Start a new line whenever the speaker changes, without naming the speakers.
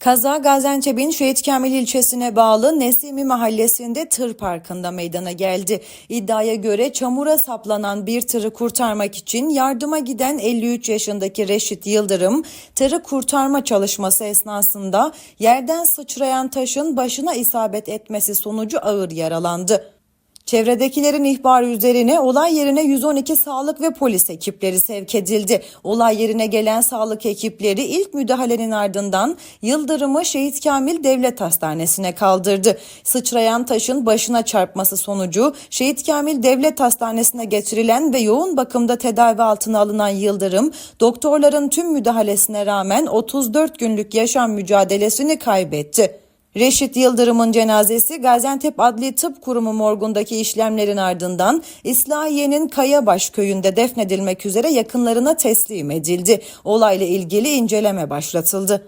Kaza Gaziantep'in Şehit Kamil ilçesine bağlı Nesimi mahallesinde tır parkında meydana geldi. İddiaya göre çamura saplanan bir tırı kurtarmak için yardıma giden 53 yaşındaki Reşit Yıldırım, tırı kurtarma çalışması esnasında yerden sıçrayan taşın başına isabet etmesi sonucu ağır yaralandı. Çevredekilerin ihbarı üzerine olay yerine 112 sağlık ve polis ekipleri sevk edildi. Olay yerine gelen sağlık ekipleri ilk müdahalenin ardından Yıldırım'ı Şehit Kamil Devlet Hastanesi'ne kaldırdı. Sıçrayan taşın başına çarpması sonucu Şehit Kamil Devlet Hastanesi'ne getirilen ve yoğun bakımda tedavi altına alınan Yıldırım, doktorların tüm müdahalesine rağmen 34 günlük yaşam mücadelesini kaybetti. Reşit Yıldırım'ın cenazesi Gaziantep Adli Tıp Kurumu morgundaki işlemlerin ardından İslahiye'nin Kayabaş köyünde defnedilmek üzere yakınlarına teslim edildi. Olayla ilgili inceleme başlatıldı.